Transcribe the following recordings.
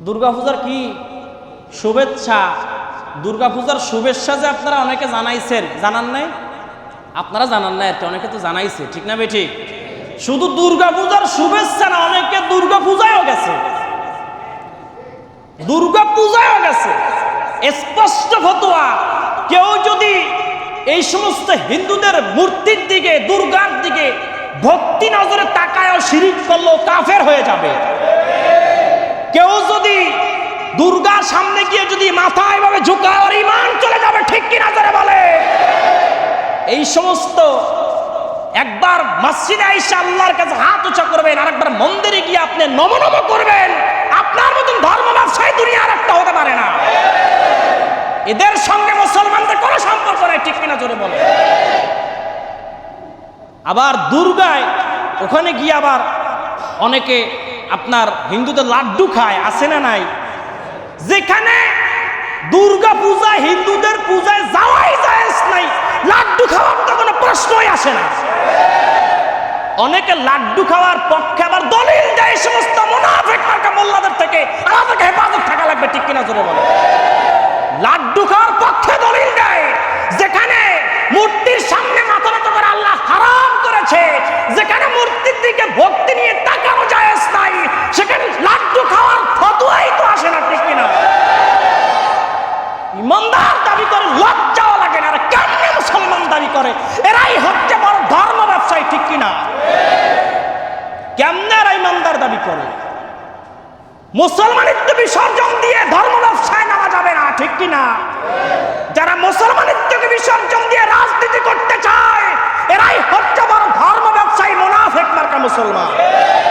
দুর্গাপূজার কি শুভেচ্ছা? দুর্গাপূজার শুভেচ্ছা যে আপনারা অনেকে জানাইছেন। জানান নাই? আপনারা জানান নাই অনেকে তো জানাইছে। ঠিক না বে ঠিক শুধু দুর্গাপূজার শুভেচ্ছা না, অনেকে দুর্গাপূজায়ও গেছে। দুর্গাপূজায়ও গেছে। স্পষ্ট ফতোয়া, কেউ যদি এই সমস্ত হিন্দুদের মূর্তির দিকে, দুর্গার দিকে ভক্তি নজরে তাকায়, শিরিক করল কাফের হয়ে যাবে। কেউ যদি দুর্গার সামনে গিয়ে যদি মাথা এভাবে ঝুঁকায়, ওর ইমান চলে যাবে ঠিক কিনা ধরে বলে? এই সমস্ত একবার মসজিদে আইসা আল্লাহর কাছে হাত উঁচা করবেন আর একবার মন্দিরে গিয়ে আপনি নম নম করবেন, আপনার মতন ধর্ম ব্যবসায়ী দুনিয়ার একটা হতে পারে না। এদের সঙ্গে মুসলমানদের কোনো সম্পর্ক নাই, ঠিক কিনা জোরে বলে? আবার দুর্গায় ওখানে গিয়ে আবার অনেকে আপনার হিন্দুদের লাড্ডু খায়, আছে না নাই? যেখানে দুর্গা পূজা হিন্দুদের পূজায় যাওয়াই যায় নাই, লাড্ডু খাওয়ার তো কোনো প্রশ্নই আসে না। অনেকে লাড্ডু খাওয়ার পক্ষে আবার দলিল দেয় সমস্ত মুনাফিক মার্কা মোল্লাদের থেকে। আমাদেরকে হেফাজত থাকা লাগবে, ঠিক কিনা জোরে বলে লাড্ডু খাওয়ার পক্ষে দলিল দেয়, যেখানে মূর্তির সামনে মাথা করে আল্লাহ হারাম করেছে, যেখানে মূর্তির দিকে ভক্তি নিয়ে যায় নাই সেখানে লাড্ডু খাওয়ার ফতোয়াই তো আসে না ঠিক কিনা ইমানদার দাবি করে লজ্জাও লাগে না আর কেমনে মুসলমান দাবি করে এরাই হচ্ছে বড় ধর্ম ব্যবসায়ী ঠিক কিনা কেমনে এরা ইমানদার দাবি করে। মুসলমানিত্ব বিসর্জন দিয়ে ধর্ম ব্যবসায় নামা যাবে না, ঠিক কিনা যারা মুসলমানিত্বকে বিসর্জন দিয়ে রাজনীতি করতে চায়, এরাই হচ্ছে বড় ধর্ম ব্যবসায়ী মুনাফিক মার্কা মুসলমান।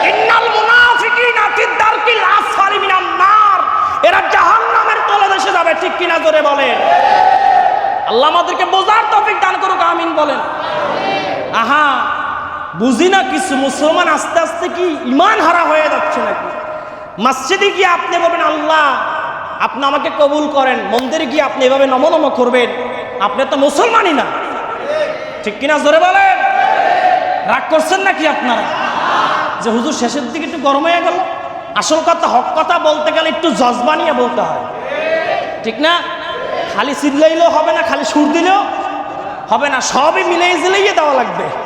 ইন্নাল মুনাফিকিনা ফি দারকিল আসফালি মিনান নার। এরা জাহান্নামের তলদেশে যাবে, ঠিক কিনা জোরে বলেন? আল্লাহ আমাদেরকে বোঝার তৌফিক দান করুক, আমিন বলেন। আহা বুঝি না কিছু মুসলমান আস্তে আস্তে কি ইমান হারা হয়ে যাচ্ছে নাকি? মসজিদে গিয়ে আপনি বলবেন আল্লাহ, আপনি আমাকে কবুল করেন। মন্দিরে গিয়ে আপনি এভাবে নম নম করবেন। আপনি তো মুসলমানই না। ঠিক কিনা জোরে বলেন? রাগ করছেন নাকি আপনারা? যে হুজুর, শেষের দিকে একটু গরম হয়ে গেল। আসল কথা, হক কথা বলতে গেলে একটু জজবা নিয়ে বলতে হয়। ঠিক না? খালি চিল্লাইলেও হবে না, খালি সুর দিলেও হবে না। সবই মিলে জিলাইয়ে দেওয়া লাগবে।